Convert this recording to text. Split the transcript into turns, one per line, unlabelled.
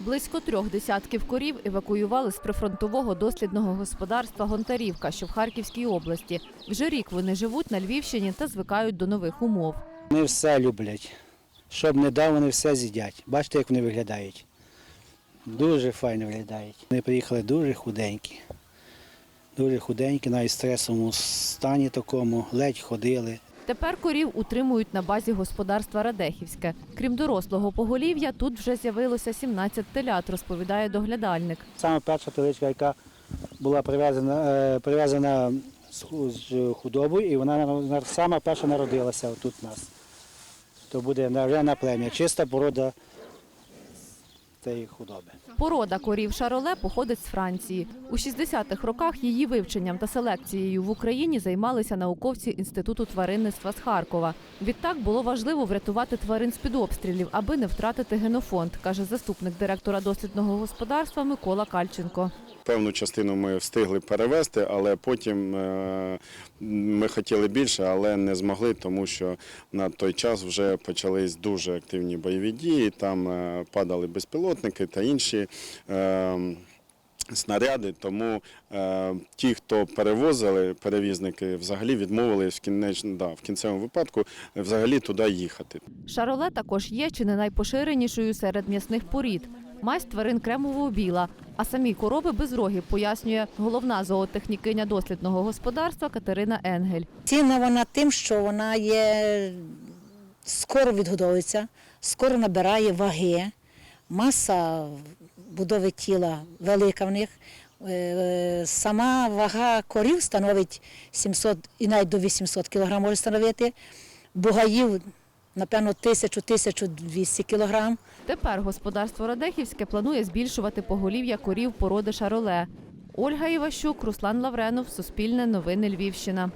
Близько трьох десятків корів евакуювали з прифронтового дослідного господарства Гонтарівка, що в Харківській області. Вже рік вони живуть на Львівщині та звикають до нових умов.
Вони все люблять. Щоб не дав, вони все з'їдять. Бачите, як вони виглядають. Дуже файно виглядають. Вони приїхали дуже худенькі. Дуже худенькі, навіть в стресовому стані такому, ледь ходили.
Тепер корів утримують на базі господарства Радехівське. Крім дорослого поголів'я, тут вже з'явилося 17 телят, розповідає доглядальник.
Саме перша теличка, яка була привезена, прив'язана з ху- худобою, і вона на- сама перша народилася тут у нас. То буде на плем'я, чиста порода цієї худоби.
Порода корів Шароле походить з Франції. У 60-х роках її вивченням та селекцією в Україні займалися науковці Інституту тваринництва з Харкова. Відтак було важливо врятувати тварин з-під обстрілів, аби не втратити генофонд, каже заступник директора дослідного господарства Микола Кальченко.
Певну частину ми встигли перевезти, але потім е, ми хотіли більше, але не змогли, тому що на той час вже почались дуже активні бойові дії. Там е, падали безпілотники та інші. е, Снаряди, тому е, ті, хто перевозили, перевізники, взагалі відмовились в кінеч, да, в кінцевому випадку взагалі туди їхати.
Шароле також є чи не найпоширенішою серед м'ясних порід. Масть тварин кремового біла, а самі корови безрогі, пояснює головна зоотехнікиня дослідного господарства Катерина Енгель.
Цінна вона тим, що вона є скоро відгодовується, скоро набирає ваги, маса будови тіла велика в них. Е, Сама вага корів становить 700 і навіть до 800 кг може становити. Бугаїв, напевно, тисячу, тисячу двісті кілограм.
Тепер господарство Радехівське планує збільшувати поголів'я корів породи Шароле. Ольга Іващук, Руслан Лавренов, Суспільне новини Львівщина.